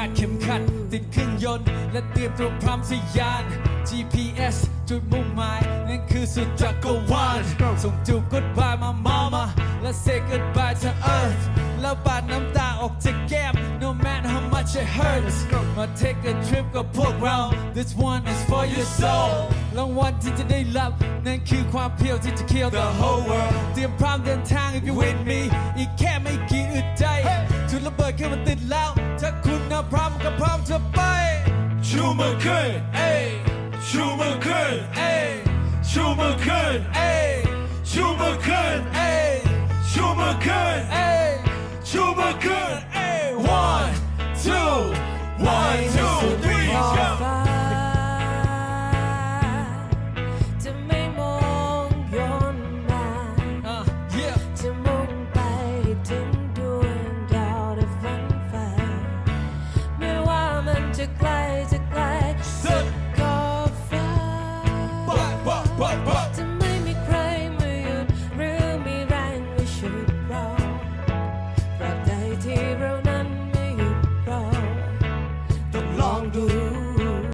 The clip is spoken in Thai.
าดเข็มขัด ติดเครื่องยนต์ และเตรียมตัวพร้อมทะยาน GPS จุดมุ่งหมาย นั่นคือสุดจักรวาลส่งจูบ goodbye มา mama และ say goodbye to earth แล้วปาดน้ำตาออกจากแก้ม no matter how much it hurts มา take a trip กับพวกเรา this one is for your soul รางวัลที่จะได้รับ นั่นคือความเพียวที่จะ kill the whole world เตรียม ถ้าคุณนะพร้อมก็พร้อมจะไป ชูมือขึ้น เอ้ยชูมือขึ้น เอ้ยชูมือขึ้น เอ้ย จะไม่มีใครมาหยุดหรือมีแรงมาฉุดเราตรบใดที่เรานั้นไม่หยุดรอต้องลองดู